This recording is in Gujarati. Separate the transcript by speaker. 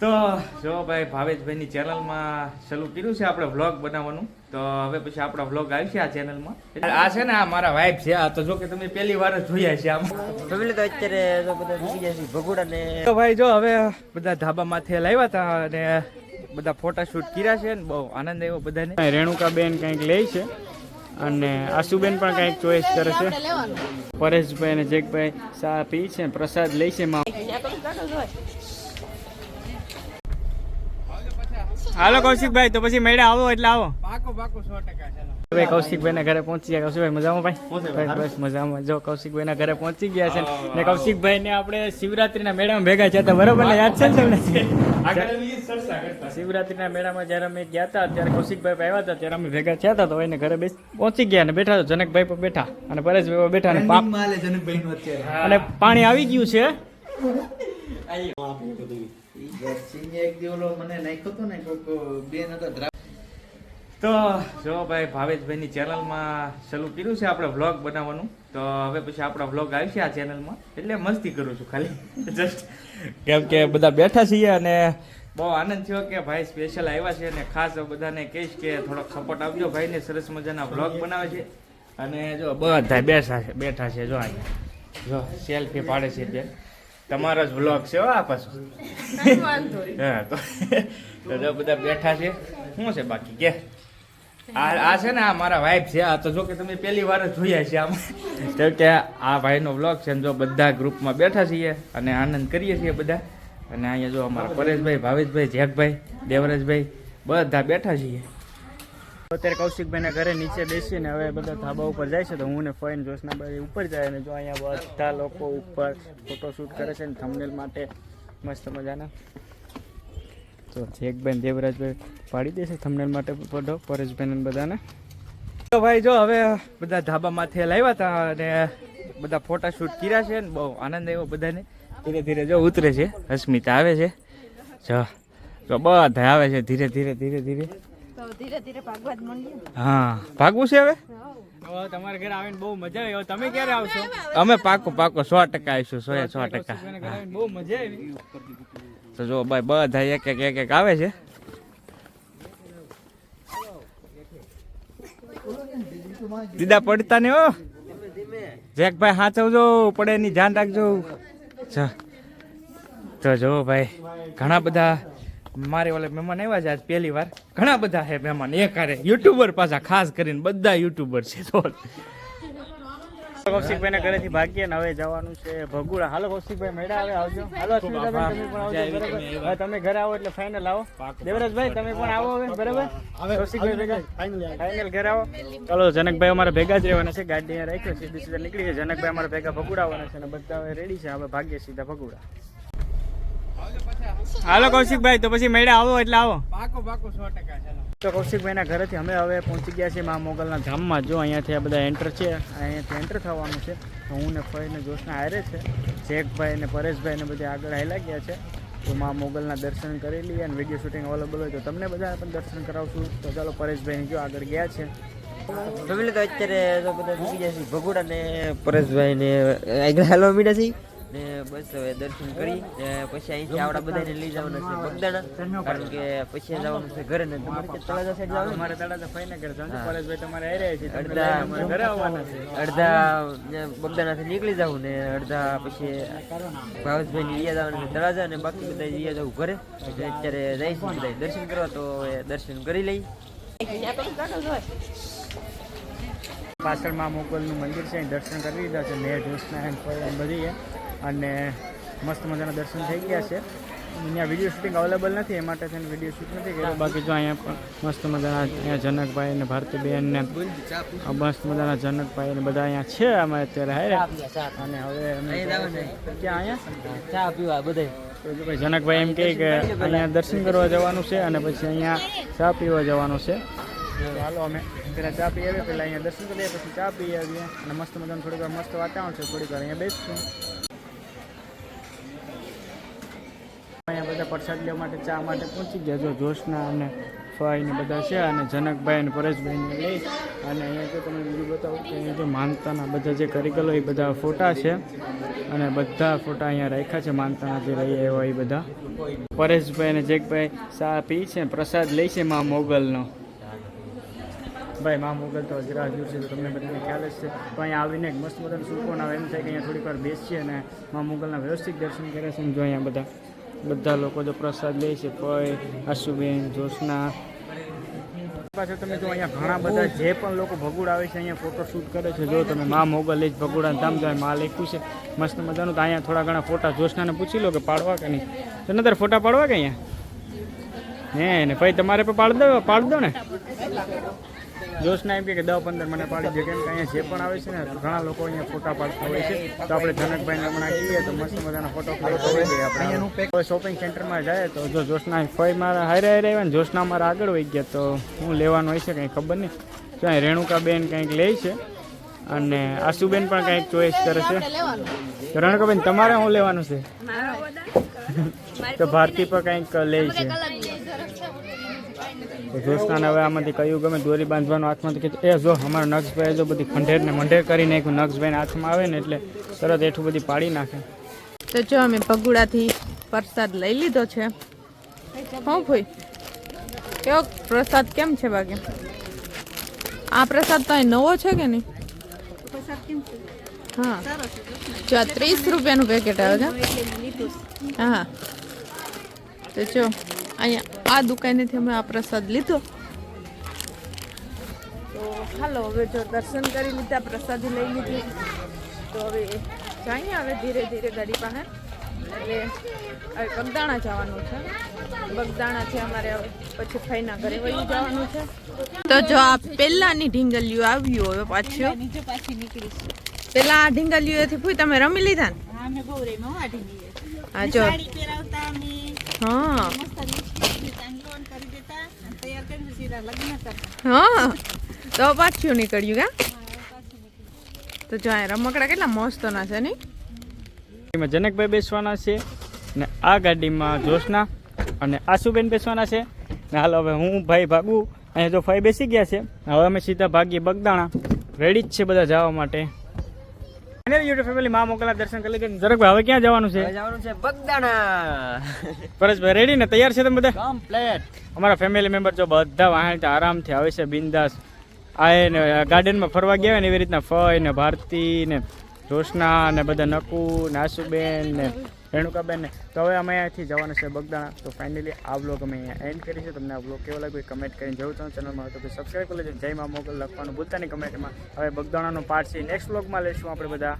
Speaker 1: તો જો ભાઈ ભાવેશભાઈની ચેનલમાં શરૂ કર્યું છે આપણે વ્લોગ બનાવવાનું. તો હવે પછી આપણા વ્લોગ આવશે આ ચેનલમાં એટલે આ છે ને આ મારા વાઈફ છે. આ તો જો કે તમે પહેલી વાર જ જોયા છે આમ.
Speaker 2: ફેમિલી તો અત્યારે તો બધા છે ભગોડા ને
Speaker 1: તો ભાઈ જો હવે બધા ધાબા માથે લાવ્યા હતા અને બધા ફોટા શૂટ કર્યા છે ને બહુ આનંદ આવ્યો બધાને.
Speaker 3: રેણુકાબેન કંઈક લે છે અને આશુબેન પણ કંઈક ચોઈસ કરે છે. પરેશભાઈ અને જેકભાઈ ચા પી છે ને પ્રસાદ લે છે માં હાલો કૌશિકભાઈ તો પછી મેળા આવો એટલે આવો. કૌશિકભાઈ ના ઘરે પહોંચી ગયા. કૌશિકભાઈ મજામાં ભાઈ? ભાઈ બસ મજામાં. જો કૌશિકભાઈ ના ઘરે પહોંચી ગયા છે ને કૌશિકભાઈ ને આપણે શિવરાત્રીના મેળામાં ભેગા થયા હતા. બરોબર ને? યાદ છે ને તમને? શિવરાત્રીના મેળામાં જયારે અમે ગયા હતા ત્યારે કૌશિકભાઈ આવ્યા હતા ત્યારે અમે ભેગા થયા હતા તો એને ઘરે બેસ પહોંચી ગયા અને બેઠા તો જનકભાઈ પણ બેઠા અને પરેશભાઈ બેઠા અને પાણી આવી ગયું છે.
Speaker 1: તો જો ભાઈ ભાવેશભાઈની ચેનલમાં શરૂ કર્યું છે આપણે વ્લોગ બનાવવાનું. તો હવે પછી આપણા વ્લોગ આવશે આ ચેનલમાં. એટલે મસ્તી કરું છું ખાલી. જસ્ટ કેમ કે બધા બેઠા છીએ અને બહુ આનંદ થયો કે ભાઈ સ્પેશિયલ આવ્યા છે અને ખાસ બધાને કહીશ કે થોડોક સપોર્ટ આપજો ભાઈને સરસ મજાના વ્લોગ બનાવે છે. અને જો બધા બેઠા છે બેઠા છે જો અહીંયા. જો સેલ્ફી પાડે છે બેન. તમારો જ વ્લોગ છે હો આ પાછો. હા તો તો જો બધા બેઠા છે. શું છે બાકી? કે? આ આ છે ને આ મારા વાઈફ છે. આ તો જો કે તમે પહેલી વાર જ જોયા છે આમ. કેમ કે આ ભાઈનો વ્લોગ છે ને જો બધા ગ્રુપમાં બેઠા છીએ અને આનંદ કરીએ છીએ બધા. અને અહીંયા જો અમારા પરેશભાઈ ભાવેશભાઈ જેકભાઈ દેવરાજભાઈ બધા બેઠા છીએ.
Speaker 3: અત્યારે કૌશિકભાઈના ઘરે નીચે બેસીને હવે બધા ધાબા ઉપર જાય છે તો હું ને ફોન જોશના ભાઈ ઉપર જાય અને જો અહીંયા બધા લોકો ઉપર ફોટોશૂટ કરે છે ને થંબનેલ માટે મસ્ત મજાના. તો જેકબેન દેવરાજભાઈ પાડી દેશે થંબનેલ માટે ફોટો પરેશભાઈ બધાને.
Speaker 1: તો ભાઈ જો હવે બધા ધાબામાંથી માથે લાવ્યા હતા અને બધા ફોટોશૂટ કર્યા છે ને બહુ આનંદ આવ્યો બધાને. ધીરે ધીરે જો ઉતરે છે અસ્મિતા આવે છે. જો બધા આવે છે ધીરે ધીરે ધીરે ધીરે.
Speaker 4: ધીરે ધીરે ભાગવા જ માંડ્યું
Speaker 1: હા ભાગવું છે હવે?
Speaker 3: તમારા ઘરે આવીને બહુ મજા આવી. હવે તમે ક્યારે આવશો?
Speaker 1: અમે પાકો પાકો સો ટકા આવીશું સો સો ટકા.
Speaker 3: કૌશિકભાઈના ઘરે આવીને બહુ મજા આવી.
Speaker 1: તો જો ભાઈ બધા એક એક એક એક આવે છે. દીદા પડતા ને હો. જેકભાઈ સાચવજો પડે ની ધ્યાન રાખજો. તો જો ભાઈ ઘણા બધા મારે ઓલે મહેમાન આવ્યા છે આજ પહેલી વાર. ઘણા બધા છે મહેમાન. એક હારે યુટ્યુબર પાછા ખાસ કરીને બધા યુટ્યુબર છે. તો
Speaker 3: કૌશિકભાઈના ઘરેથી ભાગીએ ને હવે જવાનું છે ભગુડા. હાલો કૌશિકભાઈ મેળા આવે આવજો. હાલો તમે પણ આવજો બરાબર? તમે ઘરે આવો એટલે ફાઇનલ આવો. દેવરાજભાઈ તમે પણ આવો હવે બરાબર? કૌશિકભાઈ ભેગા. ફાઇનલ ઘરે આવો. ચાલો જનકભાઈ અમારા ભેગા જ રહેવાના છે. ગાડી અહીંયા રાખ્યો છે સીધી સીધા નીકળી છે. જનકભાઈ અમારા ભેગા ભગુડા આવવાના છે અને બધા રેડી છે. હવે ભાગ્ય સીધા ભગુડા. હાલો કૌશિકભાઈ તો પછી મેળા આવો એટલે આવો. તો કૌશિકભાઈના ઘરેથી અમે હવે પહોંચી ગયા છીએ મા મોગલના ધામમાં. જો અહીંયાથી આ બધા એન્ટર છે અહીંયાથી એન્ટર થવાનું છે. તો હું ને ફઈને જોશના હારે છે. જેકભાઈ ને પરેશભાઈ ને બધા આગળ હાલ્યા ગયા છે. તો મા મોગલના દર્શન કરી લઈએ અને વીડિયો શૂટિંગ અવેલેબલ હોય તો તમને બધા પણ દર્શન કરાવશું. તો ચાલો પરેશભાઈ જો આગળ ગયા છે.
Speaker 2: ફેમિલી તો અત્યારે તો બધા જાય છે. ભગોડા ને પરેશભાઈ ને આગળ હાલવા મીડા છે. ને બસ હવે દર્શન કરી પછી અહીંથી આવડા બધાને લઈ જવાના છે બગદાણા. કારણ કે પછી જવાનું છે ઘરે ને તમારે તળાજા સાઈડ જવાનું?
Speaker 3: અમારે તળાજા ફઈને જવાનું. પરેશભાઈ તમારે રહ્યા છે
Speaker 2: અડધા
Speaker 3: ઘરે આવવાના છે.
Speaker 2: અડધા બગદાણાથી નીકળી જવું ને અડધા પછી ભાવેશભાઈ ની ઈયા જવાનું છે તળાજા ને બાકી બધા ઈયા જવું ઘરે. એટલે અત્યારે જઈશું બધા દર્શન કરવા તો દર્શન કરી લઈ.
Speaker 3: પાછળમાં મોગલનું મંદિર છે દર્શન કરી લીધા છે મેં જોશના એમ બધી અને મસ્ત મજાના દર્શન થઈ ગયા છે. અહીંયા વીડિયો શૂટિંગ અવેલેબલ નથી એ માટે થઈને વીડિયો શૂટ નથી કર્યો. બાકી જો અહીંયા પણ મસ્ત મજાના અહીંયા જનકભાઈ અને ભારતીબેન ને મસ્ત મજાના જનકભાઈ ને બધા અહીંયા છે અમે અત્યારે હારે અને હવે અમે ક્યાં અહીંયા?
Speaker 2: ચા પીવા બધા.
Speaker 3: ભાઈ જનકભાઈ એમ કહે કે અહીંયા દર્શન કરવા જવાનું છે અને પછી અહીંયા ચા પીવા જવાનું છે. ચાલો અમે પહેલાં ચા પી આવીએ પહેલાં અહીંયા દર્શન કરીએ પછી ચા પી આવીએ. અને મસ્ત મજાનું થોડીક વાર મસ્ત વાતાવરણ છે થોડીક વાર અહીંયા બેસશું. અહીંયા બધા પ્રસાદ લેવા માટે ચા માટે પહોંચી ગયા. જો જોશના અને ફાઈ ને બધા છે અને જનકભાઈ અને પરેશભાઈને લઈ અને અહીંયા જો તમને બીજું બતાવું કે અહીંયા જો માનતાના બધા જે કરીકલો એ બધા ફોટા છે. અને બધા ફોટા અહીંયા રાખ્યા છે, માનતાના જે રહી એવા એ બધા. પરેશભાઈ અને જેકભાઈ ચા પી છે, પ્રસાદ લે છે મા મોગલનો. ભાઈ, મા મોગલ તો હજરા હજુર છે તમને બધાને ખ્યાલ જ છે તો અહીંયા આવીને એક મસ્ત મજાનું સુકોન આવે. એમ થાય કે અહીંયા થોડીક વાર બેસીએ અને મા મોગલના વ્યવસ્થિત દર્શન કરે છે જો અહીંયા બધા. બધા લોકો જો પ્રસાદ લે છે, કોઈ આશુબેન, જોશના. પાસે તમે જો અહીંયા ઘણા બધા જે પણ લોકો ભગુડ આવે છે, અહીંયા ફોટો શૂટ કરે છે, જો તમે મા મોગલ જ ભગુડા ધામ જાય મા લખ્યું છે. મસ્ત મજાનું તો અહીંયા થોડા ઘણા ફોટા જોશનાને પૂછી લો કે પાડવા કે નહીં. તો નતર ફોટા પાડવા કે અહીંયા? હે, ને ભાઈ તમારે પણ પાડ દો પાડ દો ને. જોશના એમ કે દસ પંદર મને પાડી દે. કેમ કે અહીંયા જે પણ આવે છે ને ઘણા લોકો અહીંયા ફોટા પાડતા હોય છે. તો આપણે જનકભાઈને હમણાં કહીએ તો મસ્ત મજાના ફોટો પાડી દઈએ આપણે શોપિંગ સેન્ટરમાં જાય તો જો જોશના ફઈ મારા હારે હારે આવ્યા ને જોશના મારા આગળ વહી ગયા તો હું લેવાનું હોય છે કંઈ ખબર નહીં. જો અહીં રેણુકાબેન કંઈક લે છે અને આશુબેન પણ કંઈક ચોઈસ કરે છે. રેણુકાબેન તમારે શું લેવાનું છે? તો ભારતી પણ કંઈક લે છે. તો હવે આમાંથી કયું ગમે, દોરી બાંધવાનું હાથમાંથી કીધું, એ જો, અમારો નક્ષભાઈ જો બધી ખંડેરને મંઢેર કરીને એક નક્ષભાઈને હાથમાં આવે ને એટલે તરત એઠું બધી પાડી નાખે.
Speaker 4: તો જો અમે પગુડાથી પ્રસાદ લઈ લીધો છે. હું ભાઈ, કેવો પ્રસાદ કેમ છે બાકી? આ પ્રસાદ તો નવો છે કે નહીં? હા. જો ત્રીસ રૂપિયાનું પેકેટ આવે છે. હા. તો જો અહીંયા આ દુકાનેથી અમે આ પ્રસાદ લીધો. તો હાલો હવે જો દર્શન કરી લીધા પ્રસાદી લઈ લીધી. તો હવે જઈએ હવે ધીરે ધીરે ગાડી પાસે. એટલે હવે બગદાણા જવાનું છે. બગદાણાથી અમારે હવે પછી ફઈના ઘરે વહી જવાનું છે. તો જો આ પહેલાની ઢીંગલીઓ આવ્યું હવે પાછું.
Speaker 5: નીચે પાછી નીકળીશું.
Speaker 4: પેલા આ ઢીંગલીઓથી ફૂઈ તમે રમી લીધા ને?
Speaker 5: હા મેં બહુ રમ્યો આ દઈએ
Speaker 4: હા જો.
Speaker 5: સાડી પહેરાવતા અમે.
Speaker 4: હા. હા. તો પાછું નીકળ્યું કે તો જો આ રમકડા કેટલા મસ્તના છે નહીં?
Speaker 3: એમાં જનકભાઈ બેસવાના છે ને આ ગાડીમાં જોશના અને આશુબેન બેસવાના છે. ને હાલ હવે હું, ભાઈ, ભાગું. અહીંયા જો ભાઈ બેસી ગયા છે. હવે અમે સીધા ભાગીએ બગદાણા. રેડી જ છે બધા જવા માટે. યુટ્યુબ ફેમિલી માં મોકલા દર્શન કરી લીધા. જરાકભાઈ હવે ક્યાં જવાનું છે?
Speaker 2: જવાનું છે બગદાણા.
Speaker 3: પરેશભાઈ રેડી ને? તૈયાર છે તમે બધા?
Speaker 2: કમ્પ્લેટ
Speaker 3: અમારા ફેમિલી મેમ્બર જો બધા વાહન આરામથી આવે છે બિંદાસ. આ ને ગાર્ડનમાં ફરવા ગયા હોય ને એવી રીતના ફય ને ભારતી ને જોશના ને બધા નકુ ને આશુબેન ને રેણુકાબેન ને તો હવે અમે અહીંયાથી જવાનું છે બગદાણા. તો ફાઇનલી આ બ્લોગ અમે અહીંયા એન્ડ કરી છે. તમને આ બ્લોગ કેવો લાગ્યો કમેન્ટ કરીને જવું તમે ચેનલમાં તો સબસ્ક્રાઈબ કરી લેજો. જય મા મોગલ લખવાનું ભૂલતા નહીં કમેન્ટમાં હવે બગદાણાનો પાર્ટ છે. નેક્સ્ટ બ્લોગમાં લઈશું આપણે બધા.